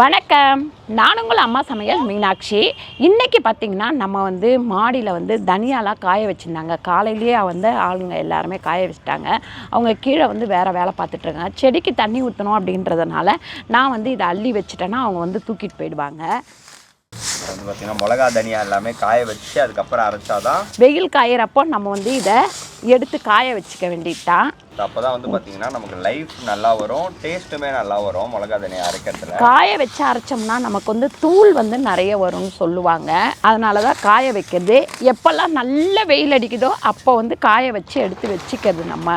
வணக்கம். நான் உங்கள் அம்மா சமையல் மீனாட்சி. இன்னைக்கு பார்த்தீங்கன்னா நம்ம வந்து மாடியில் வந்து தனியாலாம் காய வச்சுருந்தாங்க. காலையிலேயே வந்து ஆளுங்க எல்லாருமே காய வச்சுட்டாங்க. அவங்க கீழே வந்து வேறு வேலை பார்த்துட்டு இருக்காங்க. செடிக்கு தண்ணி ஊற்றணும் அப்படின்றதுனால நான் வந்து இதை அள்ளி வச்சுட்டேன்னா அவங்க வந்து தூக்கிட்டு போயிடுவாங்க. வந்து பார்த்தீங்கன்னா மிளகா தனியா எல்லாமே காய வச்சு அதுக்கப்புறம் அரைச்சாதான் வெயில் காயறப்போ நம்ம வந்து இதை எடுத்து காய வச்சுக்க வேண்டியதுதான் அப்போ தான் வந்து பார்த்தீங்கன்னா நமக்கு லைஃப் நல்லா வரும் டேஸ்ட்டுமே நல்லா வரும் மிளகா தனியா அரைக்கிறதுல. காய வச்சு அரைச்சோம்னா நமக்கு வந்து தூள் வந்து நிறைய வரும்னு சொல்லுவாங்க. அதனால தான் காய வைக்கிறது. எப்போல்லாம் நல்ல வெயில் அடிக்குதோ அப்போ வந்து காய வச்சு எடுத்து வச்சுக்கிறது நம்ம.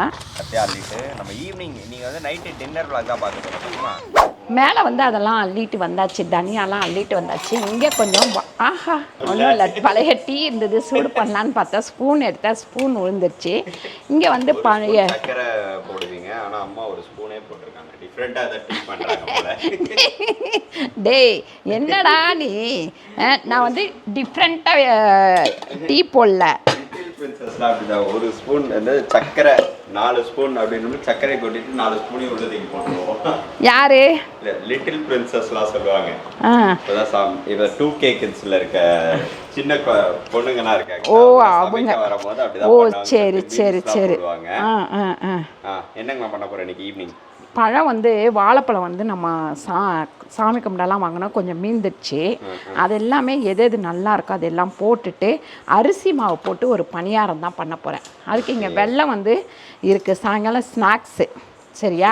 அள்ளிட்டு நம்ம ஈவினிங் நீங்கள் வந்து நைட்டு டின்னர் vlog தான் மேலே வந்து அதெல்லாம் அள்ளிட்டு வந்தாச்சு. தனியாலாம் அள்ளிட்டு வந்தாச்சு. இங்கே கொஞ்சம் ஆஹா ஒன்றும் இல்லை. பழைய டீ இருந்தது சூடு பண்ணலான்னு பார்த்தா ஸ்பூன் எடுத்தா ஸ்பூன் விழுந்துருச்சு இங்கே வந்து பழைய டேய் என்னடா நீ? நான் வந்து டிஃப்ரெண்ட்டாக டீ போடல. ஒரு ஸ்பூன் வந்து சக்கரை நாலு ஸ்பூன் அப்படின்னு சர்க்கரை கொட்டிட்டு நாலு ஸ்பூனையும் உள்ள தூக்கி போட்டுருவோம். யாரு? இல்லை லிட்டில் பிரின்சஸ்லாம் சொல்லுவாங்க. இப்போதான் சாம் இவ டூ கே கிட்ஸ்ல இருக்க சின்ன பொண்ணுங்கலாம் இருக்காங்க. ஓ, அவங்க வரும்போது அப்படிதான் ஓ. சரி சரி. சரி என்னங்கம்மா பண்ண போறோம் இன்னைக்கு ஈவினிங் பழம் வந்து வாழைப்பழம் வந்து நம்ம சா சாமி கும்பிடலாம் வாங்கினோம் கொஞ்சம் மீந்துடுச்சு. அது எல்லாமே எது எது நல்லா இருக்கோ அதெல்லாம் போட்டுட்டு அரிசி மாவு போட்டு ஒரு பணியாரம் தான் பண்ண போகிறேன் அதுக்கு இங்கே வெல்லம் வந்து இருக்குது சாயங்காலம் ஸ்நாக்ஸு சரியா?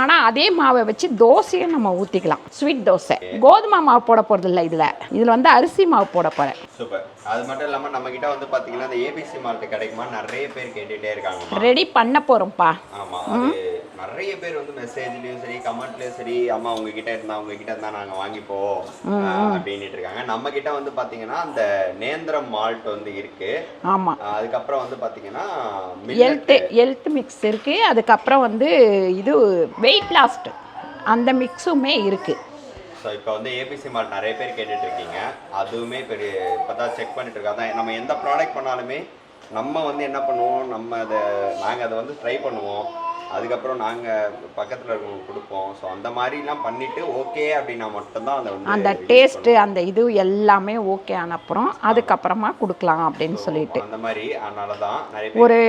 ஆனால் அதே மாவை வச்சு தோசையை நம்ம ஊற்றிக்கலாம் ஸ்வீட் தோசை. கோதுமை மாவு போட போகிறது இல்லை இதில். இதில் வந்து அரிசி மாவு போட போகிறேன் சூப்பர். அது மட்டும் இல்லாம நம்ம கிட்ட வந்து பாத்தீங்கன்னா இந்த ஏபிசி மால்ட் கிடைக்குமா நிறைய பேர் கேட்டுட்டே இருக்காங்கம்மா. ரெடி பண்ண போகிறோம்ப்பா ஆமா அது நிறைய பேர் வந்து மெசேஜ்லயும் சரி கமெண்ட்லயும் சரி அம்மா உங்ககிட்ட இருந்தா உங்ககிட்ட இருந்தா நாங்க வாங்கிப்போம் அப்படின்னுட்டு இருக்காங்க. நம்ம கிட்ட வந்து பாத்தீங்கன்னா அந்த நேந்திரம் மால்ட் வந்து இருக்கு. ஆஹ் அதுக்கப்புறம் வந்து பாத்தீங்கன்னா. ஹெல்த்து ஹெல்த் மிக்ஸ் இருக்குது அதுக்கப்புறம் வந்து இது வெயிட் லாஸ்ட் அந்த மிக்ஸுமே இருக்குது ஸோ இப்போ வந்து ஏபிசி மால்ட் நிறைய பேர் கேட்டுட்டு இருக்கீங்க. அதுவுமே பெரிய இப்போ தான் செக் பண்ணிட்டு இருக்கோம் அதான் நம்ம எந்த ப்ராடக்ட் பண்ணாலுமே நம்ம வந்து என்ன பண்ணுவோம்? நம்ம அதை நாங்கள் அதை வந்து ட்ரை பண்ணுவோம். அதுக்கப்புறம் நாங்கள் பக்கத்தில் இருக்கவங்களுக்கு கொடுப்போம். ஸோ அந்த மாதிரிலாம் பண்ணிட்டு ஓகே அப்படின்னா மட்டும்தான் அதை அந்த டேஸ்ட்டு அந்த இது எல்லாமே ஓகே ஆன அப்புறம் அதுக்கப்புறமா கொடுக்கலாம் அப்படின்னு சொல்லிட்டு. அந்த மாதிரி அதனால தான் ஒரு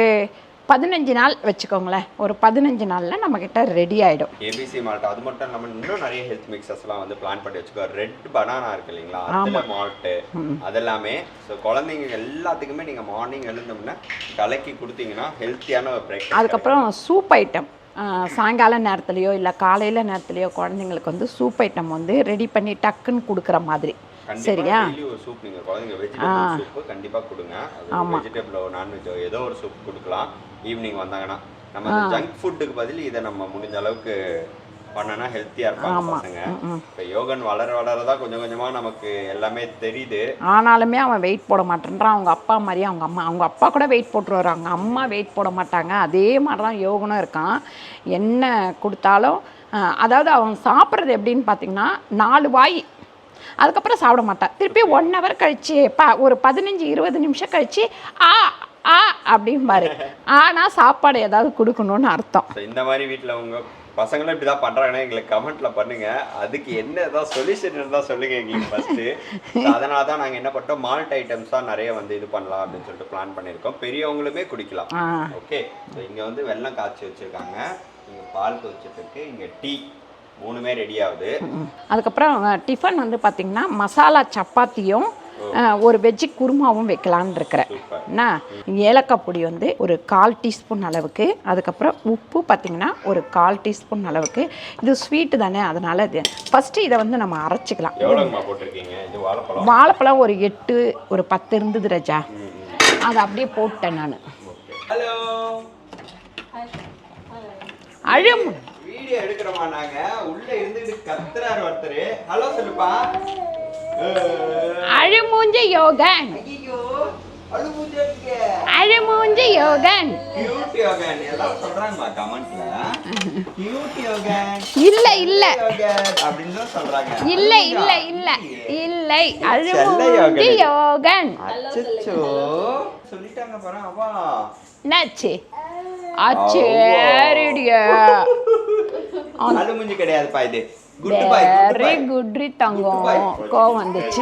பதினஞ்சு நாள் வச்சுக்கோங்களேன். ஒரு பதினஞ்சு நாளில் நம்மக்கிட்ட ரெடி ஆகிடும் ஏபிசி மால்ட் அது மட்டும் இல்லாமல் இன்னும் நிறைய ஹெல்த் மிக்சஸ்லாம் வந்து பிளான் பண்ணி வச்சுக்கோ ரெட் பனானா இருக்கு இல்லைங்களா? அதில் மால்ட்டு அதெல்லாமே ஸோ குழந்தைங்க எல்லாத்துக்குமே நீங்கள் மார்னிங் எழுந்தோம்னா கலக்கி கொடுத்தீங்கன்னா ஹெல்த்தியான ஒரு பிரேக் அதுக்கப்புறம் சூப் ஐட்டம் சாயங்கால நேரத்துலையோ இல்லை காலையில் நேரத்துலையோ குழந்தைங்களுக்கு வந்து சூப் ஐட்டம் வந்து ரெடி பண்ணி டக்குன்னு கொடுக்குற மாதிரி. சரியா? சூப் நீங்கள் குழந்தைங்க வெஜிடபிள் சூப்பு கண்டிப்பாக கொடுங்க. வெஜிடபிளோ நான்வெஜ்ஜோ ஏதோ ஒரு சூப் கொடுக்கலாம். ஈவினிங் வந்தாங்கன்னா நம்ம இந்த ஜங்க் ஃபுட்டுக்கு பதில் இதை நம்ம முடிஞ்ச அளவுக்கு பண்ணனா ஹெல்த்தியாக இருப்பாங்க பசங்க. இப்போ யோகன் வளர வளர தான் கொஞ்சம் கொஞ்சமாக நமக்கு எல்லாமே தெரியுது. ஆனாலுமே அவன் வெயிட் போட மாட்டேன்றான். அவங்க அப்பா மாதிரி அவங்க அம்மா அவங்க அப்பா கூட வெயிட் போட்டுருவாரு அவங்க அம்மா வெயிட் போட மாட்டாங்க. அதே மாதிரி தான் யோகனும் இருக்கான். என்ன கொடுத்தாலும் அதாவது அவன் சாப்பிட்றது எப்படின்னு பார்த்தீங்கன்னா நாலு வாய். அதுக்கப்புறம் சாப்பிட மாட்டான். திருப்பி ஒன் ஹவர் கழிச்சு ப ஒரு பதினஞ்சு இருபது நிமிஷம் கழிச்சு ஆ ஆ அப்படிம்பாரு. ஆனால் சாப்பாடு ஏதாவது கொடுக்கணும்னு அர்த்தம். இந்த மாதிரி வீட்டில் உங்க பசங்களும் இப்படி தான் பண்ணுறாங்கன்னா எங்களுக்கு கமெண்ட்ல பண்ணுங்க. அதுக்கு என்ன ஏதாவது சொல்யூஷன் இருந்தால் சொல்லுங்க எங்களுக்கு ஃபர்ஸ்ட்டு அதனால தான் நாங்கள் என்ன பண்ணிட்டோம் மால்ட் ஐட்டம்ஸ் தான் நிறைய வந்து இது பண்ணலாம் அப்படின்னு சொல்லிட்டு பிளான் பண்ணியிருக்கோம். பெரியவங்களுமே குடிக்கலாம். ஓகே ஸோ இங்கே வந்து வெல்லம் காய்ச்சி வச்சிருக்காங்க. இங்கே பால் கொதிச்சிட்டு இங்கே டீ மூணுமே ரெடி ஆகுது. அதுக்கப்புறம் டிஃபன் வந்து பார்த்திங்கன்னா மசாலா சப்பாத்தியும் ஒரு வெஜ்ஜி குருமாவும் வைக்கலான்னு இருக்கிறேன். என்ன? ஏலக்காய் பொடி வந்து ஒரு கால் டீஸ்பூன் அளவுக்கு அதுக்கப்புறம் உப்பு பார்த்திங்கன்னா ஒரு கால் டீஸ்பூன் அளவுக்கு. இது ஸ்வீட்டு தானே அதனால் இது ஃபஸ்ட்டு இதை வந்து நம்ம அரைச்சிக்கலாம். எவ்வளோங்கம்மா போட்டிருக்கீங்க? இது வாழைப்பழம். ஒரு எட்டு ஒரு பத்து இருந்தது ரஜா. அதை அப்படியே போட்டேன் நான். ஹலோ. அழும். வீடியோ எடுக்கிறோமா நாங்க? உள்ள இருந்துட்டு கத்துறாரு ஒருத்தர். ஹலோ சொல்லுப்பா. அழுமூஞ்ச யோகன். அழுமூஞ்சி யோகன். இல்ல இல்ல. இல்ல இல்ல இல்ல. இல்லை. அழுமூஞ்சி யோகன். யோகன். அச்சச்சோ. சொல்லிட்டாங்க பாரு அவா என்னாச்சு? அச்சேரிடியா. அழு மூஞ்சி கிடையாதுப்பா இது. குட் குட்ரி தங்கம் கோவம் வந்துச்சு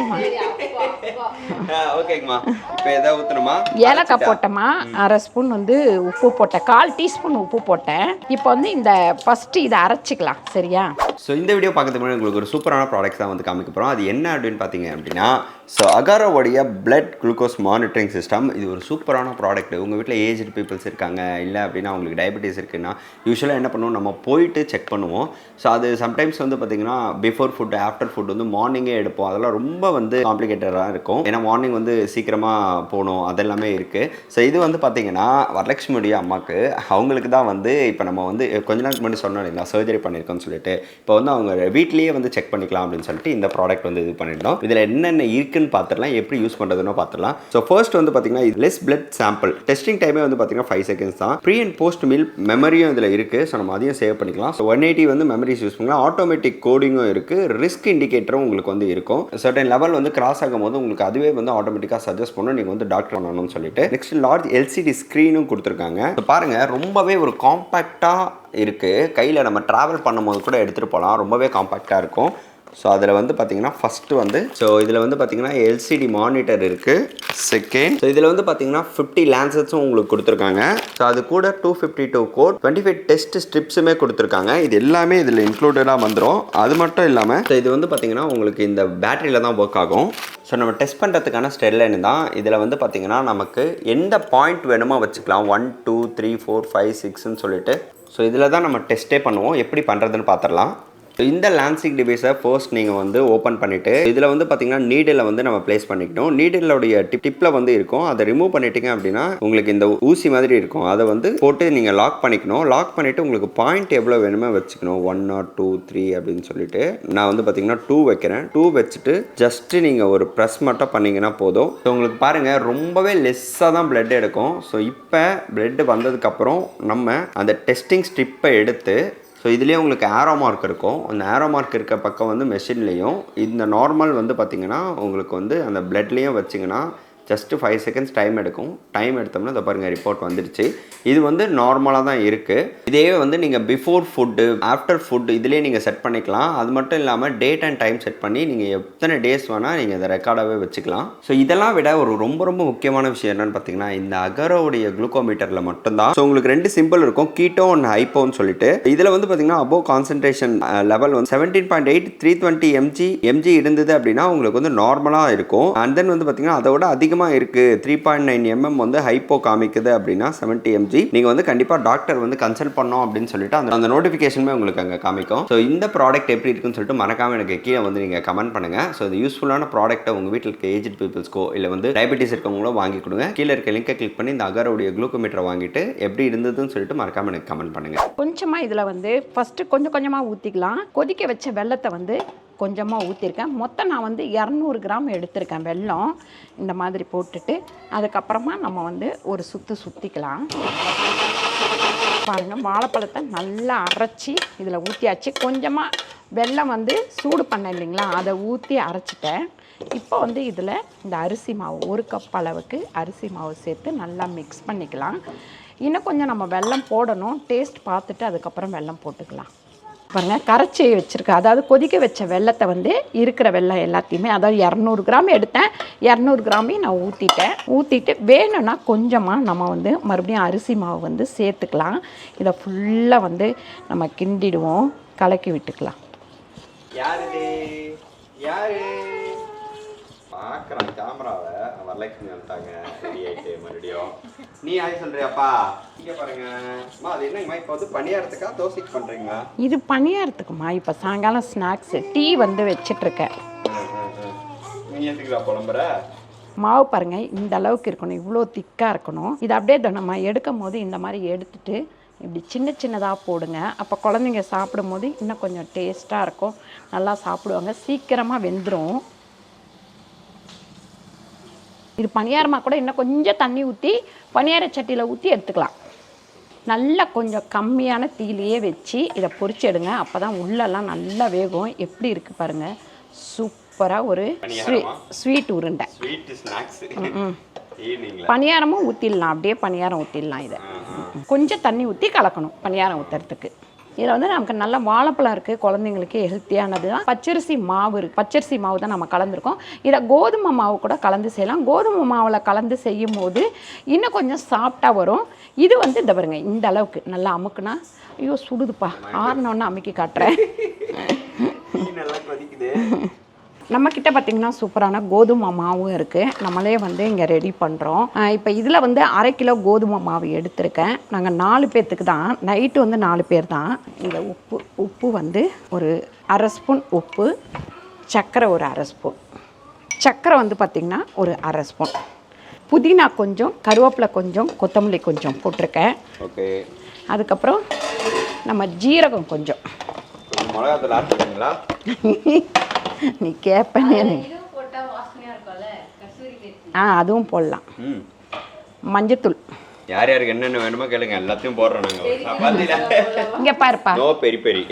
ஓகேங்கம்மா இப்போ எதாவது ஏலக்காய் போட்டேம்மா. அரை ஸ்பூன் வந்து உப்பு போட்டேன். கால் டீஸ்பூன் உப்பு போட்டேன். இப்போ வந்து இந்த ஃபஸ்ட்டு இதை அரைச்சிக்கலாம். சரியா? ஸோ இந்த வீடியோ பார்க்கறதுக்கு உங்களுக்கு ஒரு சூப்பரான ப்ராடக்ட் தான் வந்து காமிக்க போகிறோம் அது என்ன அப்படின்னு பார்த்தீங்க அப்படின்னா ஸோ அகாரோவுடைய பிளட் குளுக்கோஸ் மானிட்டரிங் சிஸ்டம் இது ஒரு சூப்பரான ப்ராடக்ட் உங்கள் வீட்டில் ஏஜ்டு பீப்புள்ஸ் இருக்காங்க. இல்லை அப்படின்னா அவங்களுக்கு டயபெட்டிஸ் இருக்குன்னா யூஸ்வலாக என்ன பண்ணுவோம்? நம்ம போயிட்டு செக் பண்ணுவோம். ஸோ அது சம்டைம்ஸ் வந்து பார்த்தீங்கன்னா பிஃபோர் ஃபுட் ஆஃப்டர் ஃபுட் வந்து மார்னிங்கே எடுப்போம். அதெல்லாம் ரொம்ப வந்து காம்ப்ளிகேட்டடாக இருக்கும். ஏன்னா மார்னிங் வந்து சீக்கிரமாக போகணும். அதெல்லாமே இருக்குது ஸோ இது வந்து பார்த்தீங்கன்னா வரலட்சுமியுடைய அம்மாவுக்கு அவங்களுக்கு தான் வந்து இப்போ நம்ம வந்து கொஞ்ச நாளுக்கு முன்னாடி சொன்னோம் இல்லைங்களா சர்ஜரி பண்ணியிருக்கோம்னு சொல்லிட்டு. இப்போ வந்து அவங்க வீட்லேயே வந்து செக் பண்ணிக்கலாம் அப்படின்னு சொல்லிட்டு இந்த ப்ராடக்ட் வந்து இது பண்ணியிருந்தோம். இதில் என்னென்ன இருக்குன்னு பார்த்துடலாம் எப்படி யூஸ் பண்ணுறதுன்னு பார்த்துடலாம் ஸோ ஃபர்ஸ்ட் வந்து பார்த்தீங்கன்னா லெஸ் பிளட் சாம்பிள் டெஸ்டிங் டைமே வந்து பார்த்தீங்கன்னா ஃபைவ் செகண்ட்ஸ் தான். ப்ரீ அண்ட் போஸ்ட் மீல் மெமரியும் இதில் இருக்குது ஸோ நம்ம அதையும் சேவ் பண்ணிக்கலாம். ஸோ ஒன் எயிட்டி வந்து மெமரிஸ் யூஸ் பண்ணலாம். ஆட்டோமேட்டிக் கோடிங்கும் இருக்குது ரிஸ்க் இண்டிகேட்டரும் உங்களுக்கு வந்து இருக்கும். சர்டன் லெவல் வந்து கிராஸ் ஆகும்போது உங்களுக்கு அதுவே வந்து ஆட்டோமேட்டிக்காக சஜஸ்ட் பண்ணும். நீங்கள் வந்து டாக்டர் பண்ணணும்னு சொல்லிட்டு. நெக்ஸ்ட் லார்ஜ் எல்சிடி ஸ்க்ரீனும் கொடுத்துருக்காங்க. பாருங்கள் ரொம்பவே ஒரு காம்பேக்டாக இருக்குது கையில் நம்ம ட்ராவல் பண்ணும்போது கூட எடுத்துகிட்டு போகலாம் ரொம்பவே காம்பேக்டாக இருக்கும். ஸோ அதில் வந்து பார்த்தீங்கன்னா ஃபஸ்ட்டு வந்து ஸோ இதில் வந்து பார்த்தீங்கன்னா எல்சிடி மானிட்டர் இருக்குது செகண்ட் ஸோ இதில் வந்து பார்த்தீங்கன்னா ஃபிஃப்டி லேன்சஸும் உங்களுக்கு கொடுத்துருக்காங்க. ஸோ அது கூட two fifty two code twenty five test ஸ்ட்ரிப்ஸுமே கொடுத்துருக்காங்க. இது எல்லாமே இதில் இன்க்ளூடடாக வந்துடும் அது மட்டும் இல்லாமல் ஸோ இது வந்து பார்த்தீங்கன்னா உங்களுக்கு இந்த பேட்டரியில் தான் ஒர்க் ஆகும். ஸோ நம்ம டெஸ்ட் பண்ணுறதுக்கான ஸ்டெர்லைன் தான். இதில் வந்து பார்த்தீங்கன்னா நமக்கு எந்த பாயிண்ட் வேணுமோ வச்சுக்கலாம். One two three four five சிக்ஸ்ன்னு சொல்லிட்டு. ஸோ இதில் தான் நம்ம டெஸ்ட்டே பண்ணுவோம். எப்படி பண்ணுறதுன்னு பார்த்துடலாம் இந்த லான்சிக் டிவைஸை ஃபர்ஸ்ட் நீங்கள் வந்து ஓப்பன் பண்ணிவிட்டு இதில் வந்து பார்த்தீங்கன்னா நீடில் வந்து நம்ம ப்ளேஸ் பண்ணிக்கணும். நீடிலோடைய டிப் டிப்பில் வந்து இருக்கும். அதை ரிமூவ் பண்ணிட்டீங்க அப்படின்னா உங்களுக்கு இந்த ஊசி மாதிரி இருக்கும். அதை வந்து போட்டு நீங்கள் லாக் பண்ணிக்கணும். லாக் பண்ணிவிட்டு உங்களுக்கு பாயிண்ட் எவ்வளோ வேணுமோ வச்சுக்கணும். ஒன் ஆர் டூ த்ரீ அப்படின்னு சொல்லிட்டு. நான் வந்து பார்த்தீங்கன்னா டூ வைக்கிறேன். டூ வச்சுட்டு ஜஸ்ட்டு நீங்கள் ஒரு ப்ரெஸ் மட்டும் பண்ணிங்கன்னா போதும். ஸோ உங்களுக்கு பாருங்கள் ரொம்பவே லெஸ்ஸாக தான் பிளட் எடுக்கும். ஸோ இப்போ பிளட் வந்ததுக்கப்புறம் நம்ம அந்த டெஸ்டிங் ஸ்ட்ரிப்பை எடுத்து ஸோ இதுலேயே உங்களுக்கு ஆரோ மார்க் இருக்கும். அந்த ஆரோ மார்க் இருக்க பக்கம் வந்து மெஷின்லேயும் இந்த நார்மல் வந்து பார்த்திங்கன்னா உங்களுக்கு வந்து அந்த ப்ளட்லேயும் வச்சிங்கன்னா ஜஸ்ட்டு ஃபைவ் செகண்ட்ஸ் டைம் எடுக்கும். டைம் எடுத்தோம்னா இதை பாருங்கள் ரிப்போர்ட் வந்துடுச்சு. இது வந்து நார்மலாக தான் இருக்குது இதே வந்து நீங்கள் பிஃபோர் ஃபுட்டு ஆஃப்டர் ஃபுட் இதுலேயே நீங்கள் செட் பண்ணிக்கலாம். அது மட்டும் இல்லாமல் டேட் அண்ட் டைம் செட் பண்ணி நீங்கள் எத்தனை டேஸ் வேணால் நீங்கள் அதை ரெக்கார்டாகவே வச்சுக்கலாம். ஸோ இதெல்லாம் விட ஒரு ரொம்ப ரொம்ப முக்கியமான விஷயம் என்னென்னு பார்த்தீங்கன்னா இந்த அகரோடைய குளுக்கோமீட்டரில் மட்டும்தான். ஸோ உங்களுக்கு ரெண்டு சிம்பிள் இருக்கும் கீட்டோ அண்ட் ஹைப்போன்னு சொல்லிட்டு. இதில் வந்து பார்த்தீங்கன்னா அபோவ் கான்சன்ட்ரேஷன் லெவல் வந்து seventeen point eight three twenty mg mg இருந்தது அப்படின்னா உங்களுக்கு வந்து நார்மலாக இருக்கும். அண்ட் தென் வந்து பார்த்தீங்கன்னா அதை விட அதிகமாக இருக்குது த்ரீ பாயிண்ட் நைன் எம்எம் வந்து ஹைப்போ காமிக்குது அப்படின்னா செவன்ட்டி எம்ஜி நீங்கள் வந்து கண்டிப்பாக டாக்டர் வந்து கன்சல்ட் பண்ணோம் அப்படின்னு சொல்லிட்டு அந்த அந்த நோட்டிஃபிகேஷனுமே உங்களுக்கு அங்கே காமிக்கும். ஸோ இந்த ப்ராடக்ட் எப்படி இருக்குன்னு சொல்லிட்டு மறக்காமல் எனக்கு கீழே வந்து நீங்கள் கமெண்ட் பண்ணுங்கள் ஸோ இது யூஸ்ஃபுல்லான ப்ராடக்ட்டை உங்கள் வீட்டில் இருக்க ஏஜ் பீப்புள்ஸ்க்கோ இல்லை வந்து டயபெட்டிஸ் இருக்கவங்களோ வாங்கி கொடுங்க. கீழே இருக்க லிங்கை கிளிக் பண்ணி இந்த அகரோடைய குளுக்கோமீட்டரை வாங்கிட்டு எப்படி இருந்ததுன்னு சொல்லிட்டு மறக்காமல் எனக்கு கமெண்ட் பண்ணுங்கள் கொஞ்சமாக இதில் வந்து ஃபஸ்ட்டு கொஞ்சம் கொஞ்சமாக ஊற்றிக்கலாம் கொதிக்க வச்ச வெள்ளத்தை வந்து கொஞ்சமாக ஊற்றிருக்கேன் மொத்தம் நான் வந்து இரநூறு கிராம் எடுத்திருக்கேன் வெல்லம். இந்த மாதிரி போட்டுட்டு அதுக்கப்புறமா நம்ம வந்து ஒரு சுற்று சுற்றிக்கலாம் பாருங்கள் வாழைப்பழத்தை நல்லா அரைச்சி இதில் ஊற்றியாச்சு கொஞ்சமாக வெல்லம் வந்து சூடு பண்ண இல்லைங்களா? அதை ஊற்றி அரைச்சிட்டேன். இப்போ வந்து இதில் இந்த அரிசி மாவு ஒரு கப் அளவுக்கு அரிசி மாவு சேர்த்து நல்லா மிக்ஸ் பண்ணிக்கலாம். இன்னும் கொஞ்சம் நம்ம வெல்லம் போடணும். டேஸ்ட் பார்த்துட்டு அதுக்கப்புறம் வெல்லம் போட்டுக்கலாம். பாருங்கள் கரைச்சி வச்சுருக்கேன் அதாவது கொதிக்க வச்ச வெள்ளத்தை வந்து இருக்கிற வெள்ளம் எல்லாத்தையுமே அதாவது இரநூறு கிராம் எடுத்தேன். இரநூறு கிராமையும் நான் ஊற்றிட்டேன் ஊற்றிட்டு வேணும்னா கொஞ்சமாக நம்ம வந்து மறுபடியும் அரிசி மாவு வந்து சேர்த்துக்கலாம். இதை ஃபுல்லாக வந்து நம்ம கிண்டிடுவோம். கலக்கி விட்டுக்கலாம். பார்க்குறான் கேமராவை வரலட்சுமி வந்துட்டாங்க. ரெடி மறுபடியும். நீ ஆய் சொல்கிறியாப்பா இது பணியாரத்துக்குமா? இப்போ சாயங்காலம் ஸ்நாக்ஸு டீ வந்து வச்சிட்ருக்கேன். மாவு பாருங்க இந்த அளவுக்கு இருக்கணும். இவ்வளோ திக்காக இருக்கணும். இது அப்படியே நம்ம எடுக்கும் போது இந்த மாதிரி எடுத்துட்டு இப்படி சின்ன சின்னதாக போடுங்க. அப்போ குழந்தைங்க சாப்பிடும் போது இன்னும் கொஞ்சம் டேஸ்ட்டாக இருக்கும். நல்லா சாப்பிடுவாங்க. சீக்கிரமாக வெந்துடும் இது பணியாரமாக கூட இன்னும் கொஞ்சம் தண்ணி ஊற்றி பணியார சட்டியில் ஊற்றி எடுத்துக்கலாம். நல்லா கொஞ்சம் கம்மியான தீயிலேயே வச்சு இதை பொரிச்சு எடுங்க. அப்போ தான் உள்ளெல்லாம் நல்லா வேகும். எப்படி இருக்குது பாருங்கள் சூப்பராக ஒரு? ஸ்வீட் உருண்டை. பணியாரமும் ஊற்றிடலாம் அப்படியே பணியாரம் ஊற்றிடலாம் இதை. கொஞ்சம் தண்ணி ஊற்றி கலக்கணும். பணியாரம் ஊற்றுறதுக்கு இதில் வந்து நமக்கு நல்ல வாழைப்பழம் இருக்குது குழந்தைங்களுக்கு ஹெல்த்தியானது தான். பச்சரிசி மாவு இருக்குது பச்சரிசி மாவு தான் நம்ம கலந்துருக்கோம். இதை கோதுமை மாவு கூட கலந்து செய்யலாம். கோதுமை மாவில் கலந்து செய்யும் போது இன்னும் கொஞ்சம் சாஃப்டாக வரும். இது வந்து இந்த பாருங்க இந்த அளவுக்கு நல்லா அமுக்குனா ஐயோ சுடுதுப்பா. ஆறினோன்னு அமுக்கி காட்டுறேன். நல்லா கொதிக்குது. நம்ம கிட்ட பார்த்தீங்கன்னா சூப்பரான கோதுமை மாவும் இருக்குது நம்மளே வந்து இங்கே ரெடி பண்ணுறோம் இப்போ இதில் வந்து அரை கிலோ கோதுமை மாவு எடுத்திருக்கேன். நாங்கள் நாலு பேர்த்துக்கு தான். நைட்டு வந்து நாலு பேர் தான். இந்த உப்பு உப்பு வந்து ஒரு அரை ஸ்பூன் உப்பு சர்க்கரை ஒரு அரை ஸ்பூன் சர்க்கரை வந்து பார்த்திங்கன்னா ஒரு அரை ஸ்பூன் புதினா கொஞ்சம் கருவேப்பிலை கொஞ்சம் கொத்தமல்லி கொஞ்சம் போட்டிருக்கேன். ஓகே அதுக்கப்புறம் நம்ம ஜீரகம் கொஞ்சம். கொஞ்சம் மிளகாத்தூள் ஆட் பண்ணுங்களா நீ எனக்கு ஆ அதுவும் போடலாம். ம். மஞ்சத்தூள். யார் யாருக்கு என்னென்ன வேணுமோ கேளுங்க எல்லாத்தையும் போடுறோம் நாங்கள் இங்கே பாருப்பா. No peri peri.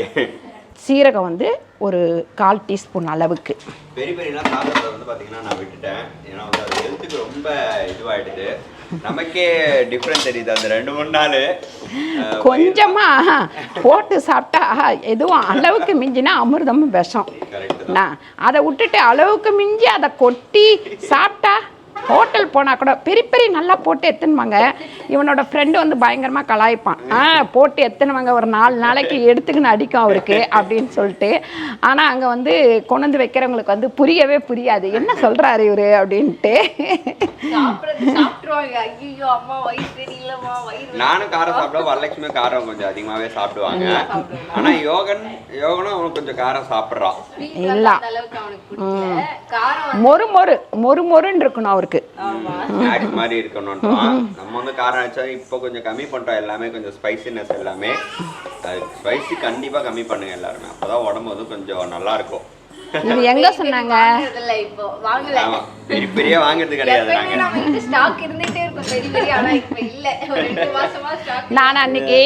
சீரகம் வந்து ஒரு கால் டீஸ்பூன் அளவுக்கு. பெரி பெரிலாம் சாப்பிட்றத வந்து பார்த்தீங்கன்னா நான் விட்டுட்டேன். ஏன்னா வந்து அது ஹெல்த்துக்கு ரொம்ப இதுவாயிடுது. நமக்கே டிஃப்ரெண்ட் தெரியுது. அந்த ரெண்டு மூணு நாள் கொஞ்சமா போட்டு சாப்பிட்டா எதுவும் அளவுக்கு மிஞ்சினா அமிர்தமும் விஷம். நான் அதை விட்டுட்டு அளவுக்கு மிஞ்சி அதை கொட்டி சாப்பிட்டா ஹோட்டல் போனால் கூட பெரிய பெரிய நல்லா போட்டு எத்துனுவாங்க இவனோட ஃப்ரெண்டு வந்து பயங்கரமாக கலாய்ப்பான். ஆ போட்டு எத்துனுவாங்க ஒரு நாலு நாளைக்கு எடுத்துக்கின்னு அடிக்கும் அவருக்கு அப்படின்னு சொல்லிட்டு. ஆனால் அங்கே வந்து கொண்டு வந்து வைக்கிறவங்களுக்கு வந்து புரியவே புரியாது. என்ன சொல்கிறாரு இவரு அப்படின்ட்டு. நானும் காரம் சாப்பிடுவேன் வரலட்சுமி காரம் கொஞ்சம் அதிகமாகவே சாப்பிடுவாங்க. ஆனால் யோகன் யோகனும் அவனுக்கு கொஞ்சம் காரம் சாப்பிட்றான். இல்ல. வந்து அந்த அளவுக்கு அவனுக்கு பிடிக்கல. காரம் வந்து- மொறு மொறு மொறு மொறுன்னு இருக்கணும் அவருக்கு. ஆமா. ஸ்நாக்ஸ் மாதிரி இருக்கணும்ன்றான். நம்ம வந்து காரம் வச்சா இப்போ கொஞ்சம் கம்மி பண்ணுறோம் எல்லாமே கொஞ்சம் ஸ்பைசினஸ் எல்லாமே. ஸ்பைசி கண்டிப்பாக கம்மி பண்ணுங்க எல்லாருமே. அப்போதான் உடம்பு வந்து கொஞ்சம் நல்லா இருக்கும். இது எங்க சொன்னாங்க? வாங்குறதில்ல இப்போ. வாங்கல. ஆமா. பெரிய பெரிய வாங்குறது கிடையாது எப்பயுமே நாங்க. நம்ம கிட்ட ஸ்டாக் இருந்துட்டே இருக்கும். பெரிய பெரிய ஆனா இப்ப இல்ல. ஒரு ரெண்டு மாசமா ஸ்டாக் நான் அன்னைக்கு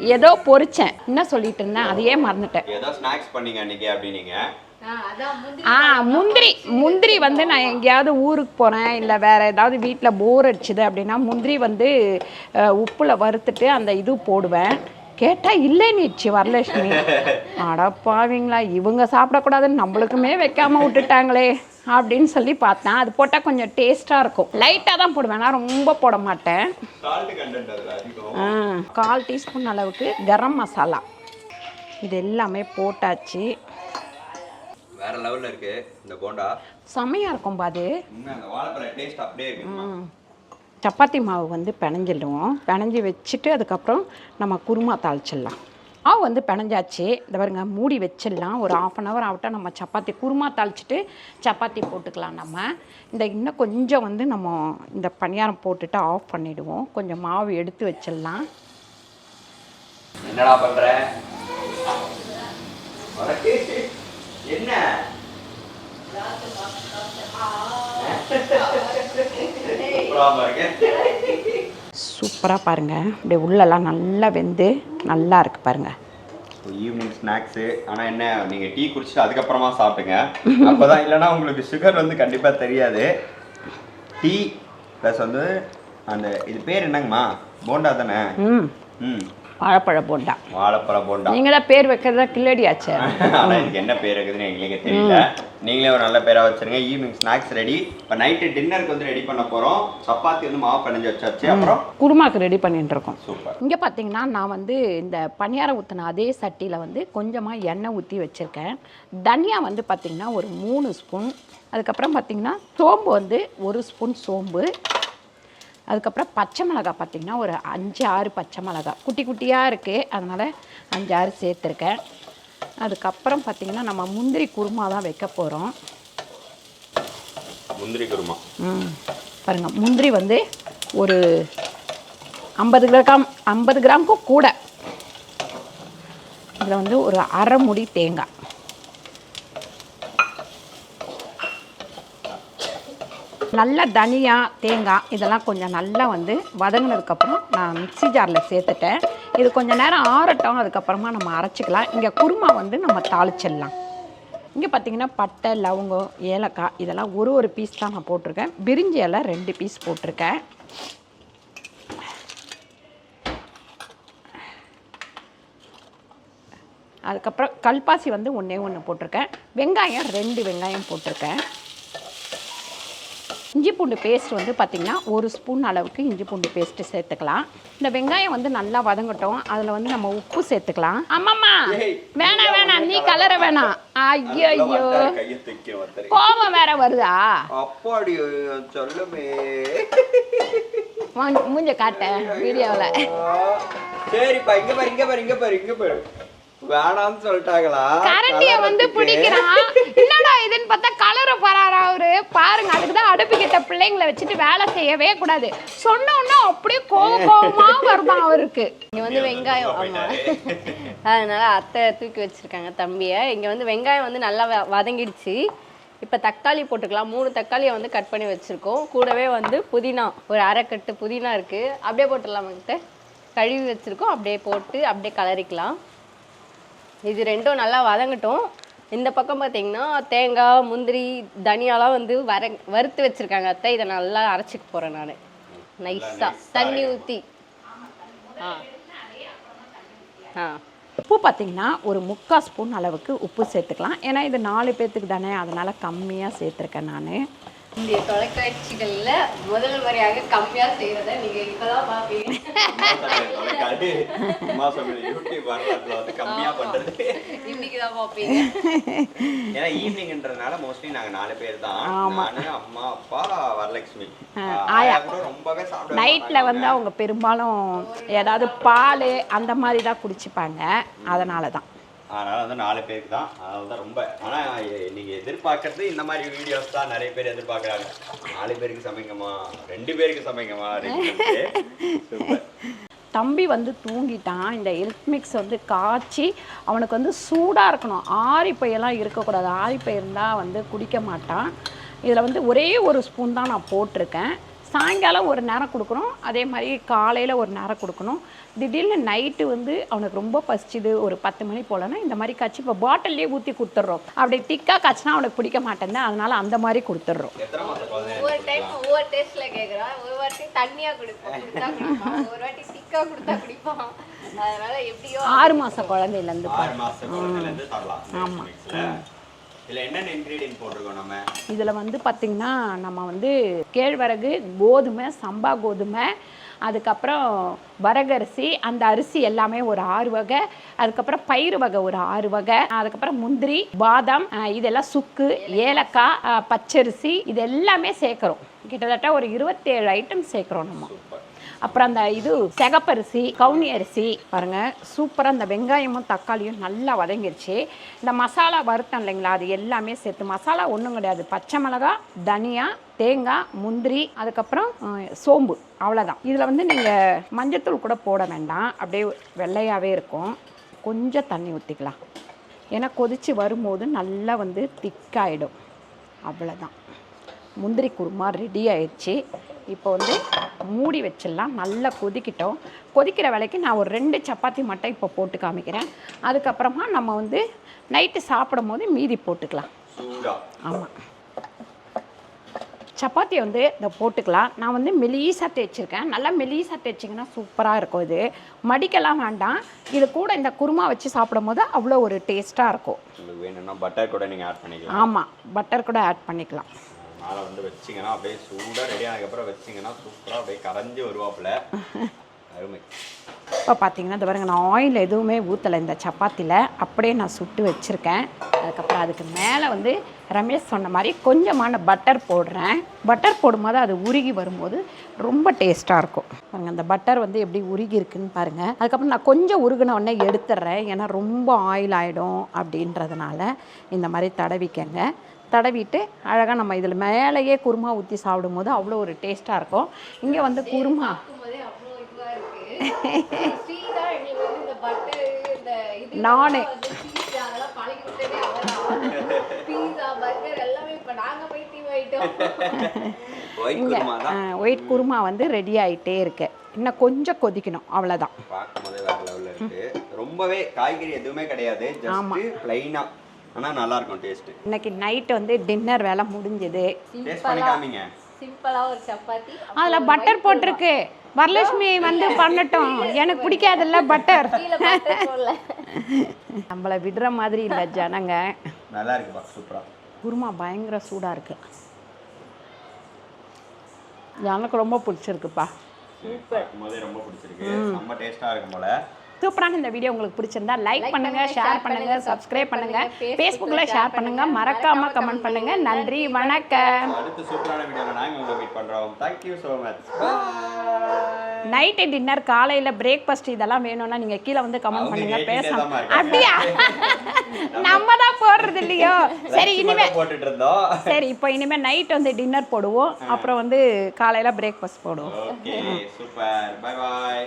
ஏதோ பொரிச்சேன். என்ன சொல்லிட்டு இருந்தேன்? அதையே மறந்துட்டேன். ஏதோ ஸ்நாக்ஸ் பண்ணீங்க அன்னைக்கு முந்திரி ஆ முந்திரி முந்திரி வந்து நான் எங்கேயாவது ஊருக்கு போகிறேன் இல்லை வேறு ஏதாவது வீட்டில் போர் அடிச்சுது அப்படின்னா முந்திரி வந்து உப்பில் வறுத்துட்டு அந்த இது போடுவேன். கேட்டால் இல்லைன்னுச்சு வரலட்சுமி. அடப்பாவீங்களா இவங்க சாப்பிடக்கூடாதுன்னு நம்மளுக்குமே வைக்காமல் விட்டுட்டாங்களே அப்படின்னு சொல்லி பார்த்தேன். அது போட்டால் கொஞ்சம் டேஸ்ட்டாக இருக்கும். லைட்டாக தான் போடுவேன் நான் ரொம்ப போட மாட்டேன். ஆ, கால் டீஸ்பூன் அளவுக்கு கரம் மசாலா. இது எல்லாமே போட்டாச்சு. வேற லெவல்ல இருக்கு இந்த போண்டா. செமையாக இருக்கும் பாது அந்த வாழைப்பழ டேஸ்ட் அப்படியே இருக்குமா சப்பாத்தி மாவு வந்து பிணைஞ்சிடுவோம். பிணைஞ்சி வச்சுட்டு அதுக்கப்புறம் நம்ம குருமா தாளிச்சிடலாம். மாவு வந்து பிணைஞ்சாச்சு. இந்த பாருங்க மூடி வச்சிடலாம். ஒரு ஆஃப் அன் ஹவர் ஆகட்டும் நம்ம சப்பாத்தி குருமா தாளிச்சிட்டு சப்பாத்தி போட்டுக்கலாம் நம்ம. இந்த இன்னும் கொஞ்சம் வந்து நம்ம இந்த பணியாரம் போட்டுட்டு ஆஃப் பண்ணிடுவோம். கொஞ்சம் மாவு எடுத்து வச்சிடலாம். என்னடா உனக்கு என்ன? சூப்பராக பாருங்கள் இப்படி உள்ளெல்லாம் நல்லா வெந்து நல்லா இருக்கு பாருங்கள் ஈவினிங் ஸ்நாக்ஸு ஆனால் என்ன நீங்கள் டீ குடிச்சிட்டு அதுக்கப்புறமா சாப்பிடுங்க. அப்போ தான் இல்லைன்னா உங்களுக்கு சுகர் வந்து கண்டிப்பாக தெரியாது. டீ ப்ளஸ் வந்து அந்த இது பேர் என்னங்கம்மா? போண்டா தானே? ம். ம். வாழைப்பழ போண்டா வாழைப்பழ போண்டா நீங்கள் தான் பேர் வைக்கிறதா கில்லடியாச்சே? ஆனால் இதுக்கு என்ன பேர் இருக்குதுன்னு எங்களுக்கே தெரியல. நீங்களே ஒரு நல்ல பேராக வச்சிருங்க. ஈவினிங் ஸ்நாக்ஸ் ரெடி இப்போ நைட்டு டின்னருக்கு வந்து ரெடி பண்ண போகிறோம் சப்பாத்தி வந்து மாவு பிணைஞ்சு வச்சாச்சு. அப்புறம்? குருமாக்கு ரெடி பண்ணிட்டு இருக்கோம் சூப்பர். இங்கே பார்த்தீங்கன்னா நான் வந்து இந்த பணியாரம் ஊற்றின அதே சட்டியில் வந்து கொஞ்சமாக எண்ணெய் ஊற்றி வச்சுருக்கேன். தனியா வந்து பார்த்திங்கன்னா ஒரு மூணு ஸ்பூன் அதுக்கப்புறம் பார்த்திங்கன்னா சோம்பு வந்து ஒரு ஸ்பூன் சோம்பு. அதுக்கப்புறம் பச்சை மிளகாய் பார்த்திங்கன்னா ஒரு அஞ்சு ஆறு பச்சை மிளகாய். குட்டி குட்டியாக இருக்குது அதனால் அஞ்சு ஆறு சேர்த்துருக்கேன். அதுக்கப்புறம் பார்த்திங்கன்னா நம்ம முந்திரி குருமா தான் வைக்க போகிறோம் முந்திரி குருமா. ம். பாருங்க முந்திரி வந்து ஒரு ஐம்பது கிராம் ஐம்பது கிராமுக்கும் கூட. இதில் வந்து ஒரு அரை முடி தேங்காய். நல்ல தனியா தேங்காய் இதெல்லாம் கொஞ்சம் நல்லா வந்து வதங்கினதுக்கப்புறம் நான் மிக்ஸி ஜாரில் சேர்த்துட்டேன். இது கொஞ்சம் நேரம் ஆறட்டும் அதுக்கப்புறமா நம்ம அரைச்சிக்கலாம். இங்கே குருமா வந்து நம்ம தாளிச்சிடலாம். இங்கே பார்த்தீங்கன்னா பட்டை லவங்கம் ஏலக்காய் இதெல்லாம் ஒரு ஒரு பீஸ் தான் நான் போட்டிருக்கேன். பிரிஞ்சி இலை ரெண்டு பீஸ் போட்டிருக்கேன். அதுக்கப்புறம் கல்பாசி வந்து ஒன்றே ஒன்று போட்டிருக்கேன். வெங்காயம் ரெண்டு வெங்காயம் போட்டிருக்கேன். இஞ்சி பூண்டு பேஸ்ட் வந்து பார்த்திங்கன்னா ஒரு ஸ்பூன் அளவுக்கு இஞ்சி பூண்டு பேஸ்ட்டு சேர்த்துக்கலாம். இந்த வெங்காயம் வந்து நல்லா வதங்கட்டும். அதில் வந்து நம்ம உப்பு சேர்த்துக்கலாம். ஆமாம்மா வேணாம் வேணாம். நீ கலர வேணாம். ஐயோ. கோபம் வேற வருதா? அப்பாடி சொல்லுமே. மூஞ்ச- காட்டேன் வீடியோவில் சரிப்பா இங்க பாரு இங்க பாரு இங்க பாரு இங்க பாரு. வேணாம்னு சொல்லிட்டாங்களா? கரண்டிய வந்து. பிடிக்கிறான் என்னடா இதுன்னு பார்த்தா கலர போறாரா அவரு? பாருங்க அதுக்கு தான் அடுப்பு கிட்ட பிள்ளைங்களை வச்சுட்டு வேலை செய்யவே கூடாது. சொன்ன உடனே அப்படியே கோவம் கோவமா வருதான் அவருக்கு. இங்க வந்து வெங்காயம். ஆமா. அதனால அத்தை தூக்கி வச்சிருக்காங்க தம்பியை. இங்க வந்து வெங்காயம் வந்து நல்லா வ- வதங்கிடுச்சு. இப்போ தக்காளி போட்டுக்கலாம். மூணு தக்காளியை வந்து கட் பண்ணி வச்சிருக்கோம். கூடவே வந்து புதினா. ஒரு அரைக்கட்டு புதினா இருக்கு. அப்படியே போட்டுடலாம் கிட்ட கழுவி வச்சிருக்கோம். அப்படியே போட்டு அப்படியே கலரிக்கலாம். இது ரெண்டும் நல்லா வதங்கட்டும். இந்த பக்கம் பார்த்தீங்கன்னா தேங்காய் முந்திரி தனியாலாம் வந்து வர வறுத்து வச்சிருக்காங்க அத்தை. இதை நல்லா அரைச்சிக்க போறேன் நான். நைஸாக தண்ணி ஊற்றி ஆ. ஆ. உப்பு பார்த்தீங்கன்னா ஒரு முக்கால் ஸ்பூன் அளவுக்கு உப்பு சேர்த்துக்கலாம். ஏன்னா இது நாலு பேர்த்துக்கு தானே. அதனால் கம்மியாக சேர்த்துருக்கேன் நான். இந்திய தொலைக்காட்சிகள்ல முதல் முறையாக கம்மியா செய்யறத நீங்க இப்பதான் பாப்பீங்க. தொலைக்காட்சி, அம்மா சமையல் யூடியூப் வரலாற்றுல வந்து கம்மியா பண்றது. இன்னைக்கு தான் பாப்பீங்க. ஏன்னா மோஸ்ட்லி நாங்க நாலு பேர் தான் அம்மா அப்பா வரலட்சுமி. ஆயா. கூட ரொம்பவே சாப்பிட நைட்டில் வந்து அவங்க பெரும்பாலும் ஏதாவது பால் அந்த மாதிரி தான் குடிச்சுப்பாங்க. அதனால தான் அதனால் வந்து நாலு பேருக்கு தான் அதனால தான் ரொம்ப ஆனால் நீங்கள் எதிர்பார்க்கறது இந்த மாதிரி வீடியோஸ் தான் நிறைய பேர் எதிர்பார்க்குறாங்க. நாலு பேருக்கு சமைங்கம்மா ரெண்டு பேருக்கு சமைங்கம்மா சூப்பர். தம்பி வந்து தூங்கிட்டான். இந்த ஹெல்த் மிக்ஸ் வந்து காய்ச்சி அவனுக்கு வந்து சூடாக இருக்கணும். ஆரிப்பையெல்லாம் இருக்கக்கூடாது. ஆரிப்பை இருந்தால் வந்து குடிக்க மாட்டான். இதில் வந்து ஒரே ஒரு ஸ்பூன் தான் நான் போட்டிருக்கேன். சாயங்காலம் ஒரு நேரம் கொடுக்கணும். அதே மாதிரி காலையில் ஒரு நேரம் கொடுக்கணும். திடீர்னு நைட்டு வந்து அவனுக்கு ரொம்ப பசிச்சுது. ஒரு பத்து மணி போலனா இந்த மாதிரி காய்ச்சி இப்போ பாட்டில்லே ஊற்றி கொடுத்துட்றோம். அப்படி திக்காக காய்ச்சினா அவனுக்கு பிடிக்க மாட்டேங்குது அதனால அந்த மாதிரி கொடுத்துட்றோம். ஒவ்வொரு டைம் ஒவ்வொரு டேஸ்ட்ல கேக்குறான் ஒரு வாட்டி தண்ணியா குடிப்பான் கொடுத்தா குடிப்பான். ஒரு வாட்டி திக்கா கொடுத்தா குடிப்பான். அதனால எப்படியோ ஆறு மாத குழந்தையிலேருந்து ஆறு இதுல என்னென்ன இன்கிரீடியன்ட் போட்டிருக்கோம் நம்ம? இதில் வந்து பார்த்திங்கன்னா நம்ம வந்து கேழ்வரகு கோதுமை சம்பா கோதுமை அதுக்கப்புறம் வரகரிசி அந்த அரிசி எல்லாமே ஒரு ஆறு வகை அதுக்கப்புறம் பயிறு வகை ஒரு ஆறு வகை அதுக்கப்புறம் முந்திரி பாதாம் இதெல்லாம் சுக்கு ஏலக்காய் பச்சரிசி இது எல்லாமே சேர்க்குறோம். கிட்டத்தட்ட ஒரு இருபத்தேழு ஐட்டம் சேர்க்குறோம் நம்ம. அப்புறம் அந்த இது சிகப்பரிசி கவுனி அரிசி பாருங்கள் சூப்பராக அந்த வெங்காயமும் தக்காளியும் நல்லா வதங்கிருச்சு. இந்த மசாலா வருத்தம் இல்லைங்களா? அது எல்லாமே சேர்த்து. மசாலா ஒன்றும் கிடையாது. பச்சை மிளகா தனியா தேங்காய் முந்திரி அதுக்கப்புறம் சோம்பு அவ்வளோதான் இதில் வந்து நீங்கள் மஞ்சத்தூள் கூட போட வேண்டாம். அப்படியே வெள்ளையாகவே இருக்கும். கொஞ்சம் தண்ணி ஊற்றிக்கலாம் ஏன்னா கொதித்து வரும்போது நல்லா வந்து திக்காயிடும் அவ்வளோதான் முந்திரி குருமா ரெடி ஆயிடுச்சு. இப்போ வந்து மூடி வச்சிடலாம். நல்லா கொதிக்கிட்டோம். கொதிக்கிற வேலைக்கு நான் ஒரு ரெண்டு சப்பாத்தி மட்டும் இப்போ போட்டு காமிக்கிறேன். அதுக்கப்புறமா நம்ம வந்து நைட்டு சாப்பிடும் போது மீதி போட்டுக்கலாம். ஆமாம் சப்பாத்தியை வந்து இதை போட்டுக்கலாம். நான் வந்து மெலீஸாக தேய்ச்சிருக்கேன். நல்லா மெலீஸாக தேய்ச்சிங்கன்னா சூப்பராக இருக்கும் இது. மடிக்கலாம் வேண்டாம். இது கூட இந்த குருமா வச்சு சாப்பிடும் போது அவ்வளோ ஒரு டேஸ்ட்டாக இருக்கும். வேணும்னா பட்டர் கூட நீங்க ஆட் பண்ணிக்கலாம். ஆமாம் பட்டர் கூட ஆட் பண்ணிக்கலாம். மேலே வந்து வச்சிங்கன்னா அப்படியே சூடாக ரெடி ஆனதுக்கப்புறம் வச்சிங்கன்னா சூப்பராக அப்படியே கரைஞ்சி வருவாப்பில். அருமை. இப்போ பார்த்தீங்கன்னா இந்த பாருங்க நான் ஆயில் எதுவுமே ஊற்றலை இந்த சப்பாத்தியில் அப்படியே நான் சுட்டு வச்சுருக்கேன். அதுக்கப்புறம் அதுக்கு மேலே வந்து ரமேஷ் சொன்ன மாதிரி கொஞ்சமான பட்டர் போடுறேன். பட்டர் போடும்போது அது உருகி வரும்போது ரொம்ப டேஸ்ட்டாக இருக்கும். பாருங்க அந்த பட்டர் வந்து எப்படி உருகி இருக்குன்னு பாருங்கள் அதுக்கப்புறம் நான் கொஞ்சம் உருகின உடனே எடுத்துடுறேன். ஏன்னா ரொம்ப ஆயில் ஆகிடும் அப்படின்றதுனால இந்த மாதிரி தடவிக்கங்க. தடவிட்டு அழகாக நம்ம இதில் மேலேயே குருமா ஊற்றி சாப்பிடும்போது அவ்வளோ ஒரு டேஸ்ட்டாக இருக்கும். இங்கே வந்து குருமா. நானு. ஒயிட் குருமா தான். ஒயிட் குருமா வந்து ரெடி ஆயிட்டே இருக்கு. இன்னும் கொஞ்சம் கொதிக்கணும். அவ்வளோதான் போதே ரொம்பவே காய்கறி எதுவுமே கிடையாது. ஜஸ்ட் பிளைனா ஆனா நல்லா இருக்கும் டேஸ்ட் இன்னைக்கு நைட்டு வந்து டின்னர் வேலை முடிஞ்சது. டேஸ்ட் பண்ணி காமிங்க. சிம்பிளா ஒரு சப்பாத்தி அதில் பட்டர் போட்டிருக்கு. வரலட்சுமி வந்து பண்ணட்டும். எனக்கு பிடிக்காதுல்ல பட்டர் நம்மளை விடுற மாதிரி இல்லை ஜனங்க. நல்லா இருக்குப்பா சூப்பரா. குருமா பயங்கர சூடாக இருக்கு. எனக்கு ரொம்ப பிடிச்சிருக்குப்பா. ரொம்ப பிடிச்சிருக்கு. செம்ம டேஸ்டா இருக்கும் போல. சூப்பரான இந்த வீடியோ உங்களுக்கு பிடிச்சிருந்தா லைக் பண்ணுங்க ஷேர் பண்ணுங்க சப்ஸ்கிரைப் பண்ணுங்க. ஃபேஸ்புக்கில் ஷேர் பண்ணுங்க. மறக்காம கமெண்ட் பண்ணுங்க. நன்றி வணக்கம். அடுத்த சூப்பரான உங்களை மீட் மச் நைட்டு டின்னர் காலையில் பிரேக்ஃபாஸ்ட் இதெல்லாம் வேணும்னா நீங்க கீழே வந்து கமெண்ட் பண்ணுங்க பேசலாம். அப்படியா? நம்ம தான் போடுறது இல்லையோ? சரி இனிமே சரி இப்போ இனிமே நைட் வந்து டின்னர் போடுவோம். அப்புறம் வந்து காலையில பிரேக்ஃபாஸ்ட் போடுவோம். Okay super bye bye